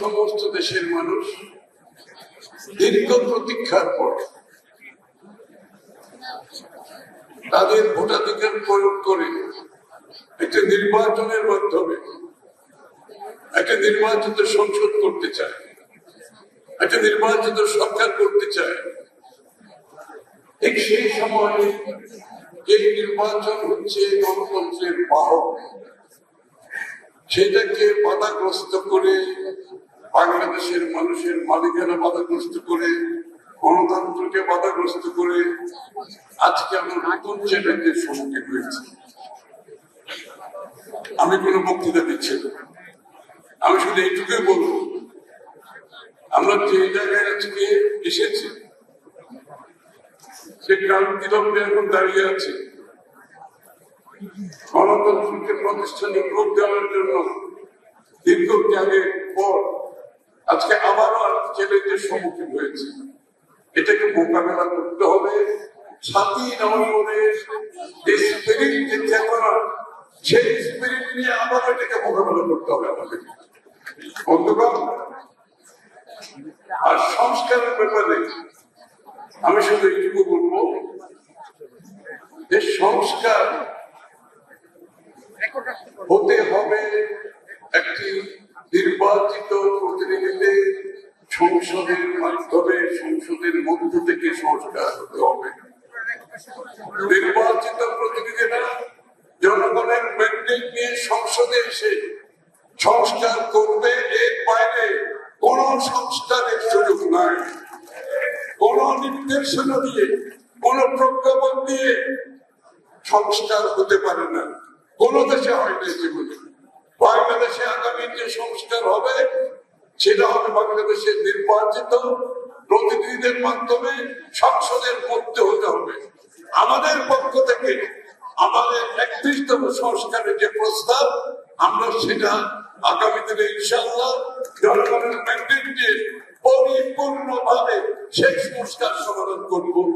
সমস্ত দেশের মানুষ দীর্ঘ প্রতীক্ষার পর তাদের ভোটাধিকার প্রয়োগ করে একটা নির্বাচনের মাধ্যমে, একটা নির্বাচিত সংসদ করতে চায়, একটা নির্বাচিত সরকার করতে চায়। ঠিক সেই সময় এই নির্বাচন হচ্ছে গণতন্ত্রের বাহক। সেটাকে বাধাগ্রস্ত করে বাংলাদেশের মানুষের মালিকানা বাধাগ্রস্ত করে গণতন্ত্রকে বাধাগ্রস্ত করে আজকে আমরা নতুন চ্যালেঞ্জের সম্মুখীন হয়েছি আমি কোনো বক্তৃতা দিচ্ছি আমি শুধু এইটুকুই বলব, আমরা যে জায়গায় আজকে এসেছি সে ক্রান্তি এখন দাঁড়িয়ে আছে। গণতন্ত্রকে প্রাতিষ্ঠানিক রূপ দেওয়ার জন্য দীর্ঘ ত্যাগের পর আজকে আবারও চ্যালেঞ্জের সম্মুখীন হয়েছে। এটাকে মোকাবেলা করতে হবে। সাতই নভেম্বরের চেতনা, সেই স্পিরিট নিয়ে আবার এটাকে মোকাবেলা করতে হবে আর সংস্কারের ব্যাপারে আমি শুধু এইটুকু বলব যে সংস্কার হতে হবে একটি নির্বাচিত প্রতিনিধিদের সংসদের মাধ্যমে, সংসদের মধ্য থেকে সংস্কার হতে হবে। নির্বাচিত প্রতিনিধিরা জনগণের ম্যান্ডেট নিয়ে সংসদে এসে সংস্কার করবে, এর বাইরে কোন সংস্কারের সুযোগ নাই। কোন নির্দেশনা দিয়ে কোন প্রজ্ঞাপন দিয়ে সংস্কার হতে পারে না। কোন দেশে হয় না জীবনে। বাংলাদেশে আগামী যে সংস্কার হবে, সেটা হবে বাংলাদেশের নির্বাচিত প্রতিনিধিদের মাধ্যমে সংসদের মধ্যে হতে হবে। আমাদের পক্ষ থেকে আমাদের একত্রিশতম সংস্কারের যে প্রস্তাব, আমরা সেটা আগামী দিনে ইনশাল্লাহ জনগণের ম্যান্ডেট পরিপূর্ণভাবে সেই সংস্কার সমাধান করব।